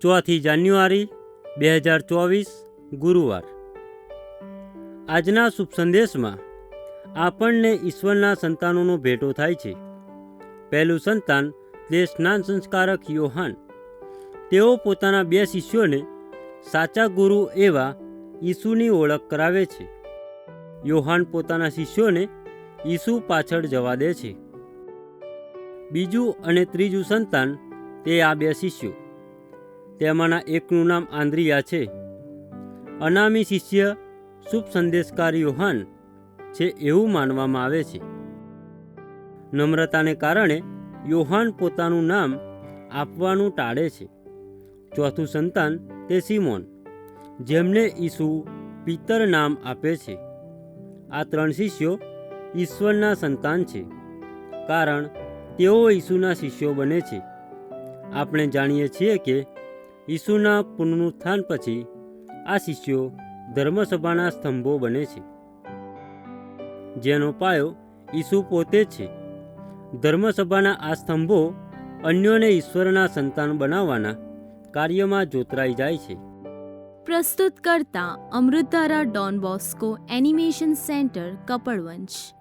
ચોથી જાન્યુઆરી બે હજાર ચોવીસ ગુરુવાર. આજના શુભ સંદેશમાં આપણને ઈશ્વરના સંતાનોનો ભેટો થાય છે. પહેલું સંતાન તે સ્નાન સંસ્કારક યોહાન. તેઓ પોતાના બે શિષ્યોને સાચા ગુરુ એવા ઈસુની ઓળખ કરાવે છે. યોહાન પોતાના શિષ્યોને ઈસુ પાછળ જવા દે છે. બીજું અને ત્રીજું સંતાન તે આ બે શિષ્યો. તેમાંના એકનું નામ આંદ્રિયા છે. અનામી શિષ્ય શુભ સંદેશકાર યોહાન છે એવું માનવામાં આવે છે. નમ્રતાને કારણે યોહાન પોતાનું નામ આપવાનું ટાળે છે. ચોથું સંતાન તે સિમોન, જેમને ઈસુ પિતર નામ આપે છે. આ ત્રણ શિષ્યો ઈશ્વરના સંતાન છે, કારણ તેઓ ઈસુના શિષ્યો બને છે. આપણે જાણીએ છીએ કે ઈસુના પુનરુત્થાન પછી આ શિષ્યો ધર્મસભાના સ્તંભો બને છે. જેનો પાયો ઈસુ પોતે જ છે. ધર્મસભાના આ સ્તંભો અન્યોને ઈશ્વરના સંતાન બનાવવાના કાર્યમાં જોતરાઈ જાય છે. પ્રસ્તુત કરતા અમૃતારા Don Bosco animation center, Kapadvanj.